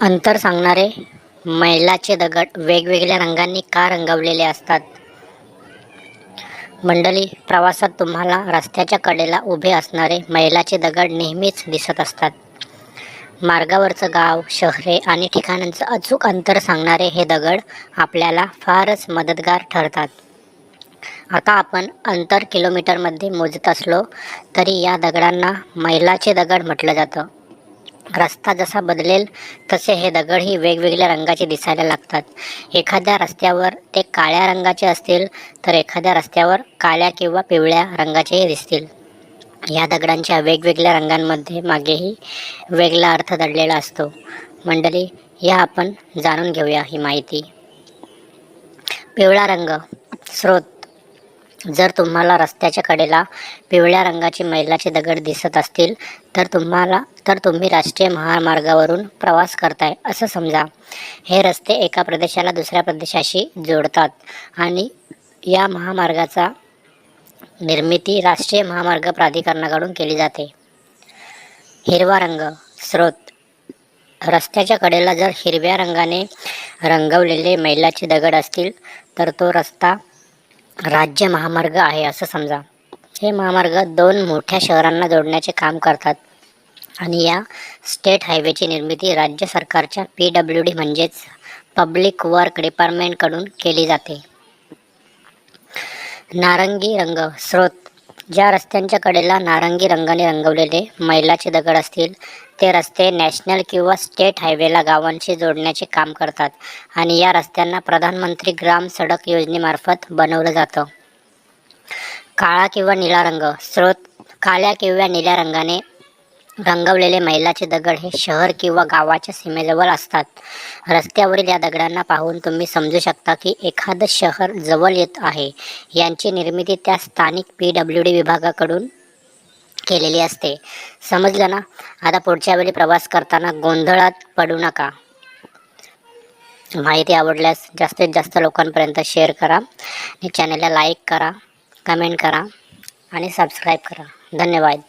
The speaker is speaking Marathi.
अंतर सांगणारे मैलाचे दगड वेगवेगळ्या रंगांनी का रंगवलेले असतात? मंडळी प्रवासात तुम्हाला रस्त्याच्या कडेला उभे असणारे मैलाचे दगड नेहमीच दिसत असतात. मार्गावरचं गाव शहरे आणि ठिकाणांचं अचूक अंतर सांगणारे हे दगड आपल्याला फारच मदतगार ठरतात. आता आपण अंतर किलोमीटरमध्ये मोजत असलो तरी या दगडांना मैलाचे दगड म्हटलं जातं. रस्ता जसा बदलेल तसे हे दगडही वेगवेगळ्या रंगाचे दिसायला लागतात. एखाद्या रस्त्यावर ते काळ्या रंगाचे असतील तर एखाद्या रस्त्यावर काळ्या किंवा पिवळ्या रंगाचेही दिसतील. या दगडांच्या वेगवेगळ्या रंगांमध्ये मागेही वेगळा अर्थ दडलेला असतो. मंडळी या आपण जाणून घेऊया ही माहिती. पिवळा रंग स्रोत जर तुम्हाला रस्त्याच्या कडेला पिवळ्या रंगाची मैलाचे दगड दिसत असतील तर तुम्हाला तर तुम्ही राष्ट्रीय महामार्गावरून प्रवास करताय असं समजा. हे रस्ते एका प्रदेशाला दुसऱ्या प्रदेशाशी जोडतात आणि या महामार्गाचा निर्मिती राष्ट्रीय महामार्ग प्राधिकरणाकडून केली जाते. हिरवा रंग स्रोत. रस्त्याच्या कडेला जर हिरव्या रंगाने रंगवलेले मैलाचे दगड असतील तर तो रस्ता राज्य महामार्ग आहे असं समजा. हे महामार्ग दोन मोठ्या शहरांना जोडण्याचे काम करतात. आणि या स्टेट हायवेची निर्मिती राज्य सरकारच्या पी डब्ल्यू डी म्हणजेच पब्लिक वर्क डिपार्टमेंटकडून केली जाते. नारंगी रंग स्रोत ज्या रस्त्यांच्या कडेला नारंगी रंगाने रंगवलेले मैलाचे दगड असतील ते रस्ते नॅशनल किंवा स्टेट हायवेला गावांशी जोडण्याचे काम करतात आणि या रस्त्यांना प्रधानमंत्री ग्राम सडक योजनेमार्फत बनवलं जातं. काळा किंवा निळा रंग स्रोत काळ्या किंवा निळ्या रंगाने रंगवलेले मैलाचे दगड हे शहर किंवा गावाच्या सीमेजवळ असतात. रस्त्यावरील या दगडांना पाहून तुम्ही समजू शकता की एखादं शहर जवळ येत आहे. यांची निर्मिती त्या स्थानिक पी डब्ल्यू डी विभागाकडून केलेली असते. समजलं ना? आता पुढच्या वेळी प्रवास करताना गोंधळात पडू नका. माहिती आवडल्यास जास्तीत जास्त लोकांपर्यंत शेअर करा आणि चॅनलला लाईक करा कमेंट करा आणि सबस्क्राईब करा. धन्यवाद.